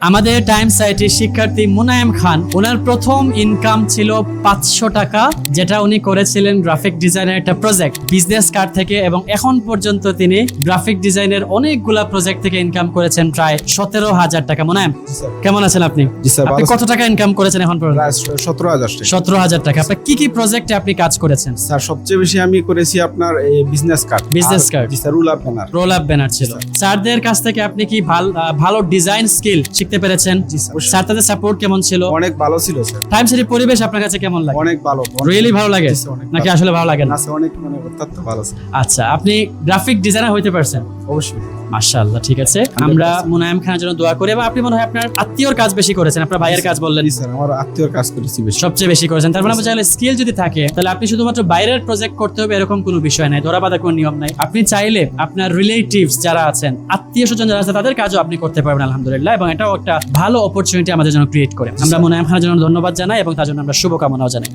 আমাদের টাইম সাইটের শিক্ষার্থী মুনায়েম খান ওনার প্রথম ইনকাম ছিল পাঁচশো টাকা যেটা উনি করেছিলেন গ্রাফিক ডিজাইনের একটা প্রজেক্ট বিজনেস কার্ড থেকে এবং এখন পর্যন্ত তিনি গ্রাফিক ডিজাইনের অনেকগুলা প্রজেক্ট থেকে ইনকাম করেছেন প্রায় সতেরো হাজার টাকা। মুনায়েম কেমন আছেন আপনি? কত টাকা ইনকাম করেছেন এখন পর্যন্ত? সতেরো হাজার সতেরো হাজার টাকা। আপনার কি কি প্রজেক্টে আপনি কাজ করেছেন? স্যার সবচেয়ে বেশি আমি করেছি আপনার business card business sir roll up banner roll up banner ছিল। স্যারদের কাছ থেকে আপনি কি ভাল- ভালো ডিজাইন স্কিল শিখতে পেরেছেন। স্যার। তাদের সাপোর্ট কেমন ছিল? অনেক ভালো ছিল স্যার। টাইম সিটির পরিবেশ আপনার কাছে কেমন লাগে? অনেক ভালো রিয়েলি ভালো। লাগে? নাকি আসলে ভালো লাগে না? অনেক মানে অত্যন্ত ভালো আচ্ছা আপনি গ্রাফিক ডিজাইনার হইতে পারছেন? অবশ্যই। মাশাআল্লাহ ঠিক আছে। আমরা মুনায়েম খানের জন্য দোয়া করি এবং আপনি মনে হয় আপনার আত্মীয়র কাজ বেশি করেছেন আপনার ভাইয়ের কাজ বললেন। স্যার আমার আত্মীয়র কাজ করেছি বেশি। সবচেয়ে বেশি করেছেন। তার মানে চাইলে স্কিল যদি থাকে তাহলে আপনি শুধুমাত্র বাইরের প্রজেক্ট করতে হবে এরকম কোনো বিষয় নাই ধরা বাঁধা কোনো নিয়ম নাই। আপনি চাইলে আপনার রিলেটিভস যারা আছেন আত্মীয় স্বজন যারা আছে তাদের কাজও আপনি করতে পারবেন আলহামদুলিল্লাহ এবং এটাও একটা ভালো অপরচুনিটি আমাদের জন্য ক্রিয়েট করে। আমরা মনে হয় জন্য ধন্যবাদ জানাই এবং তার জন্য আমরা শুভকামনাও জানাই।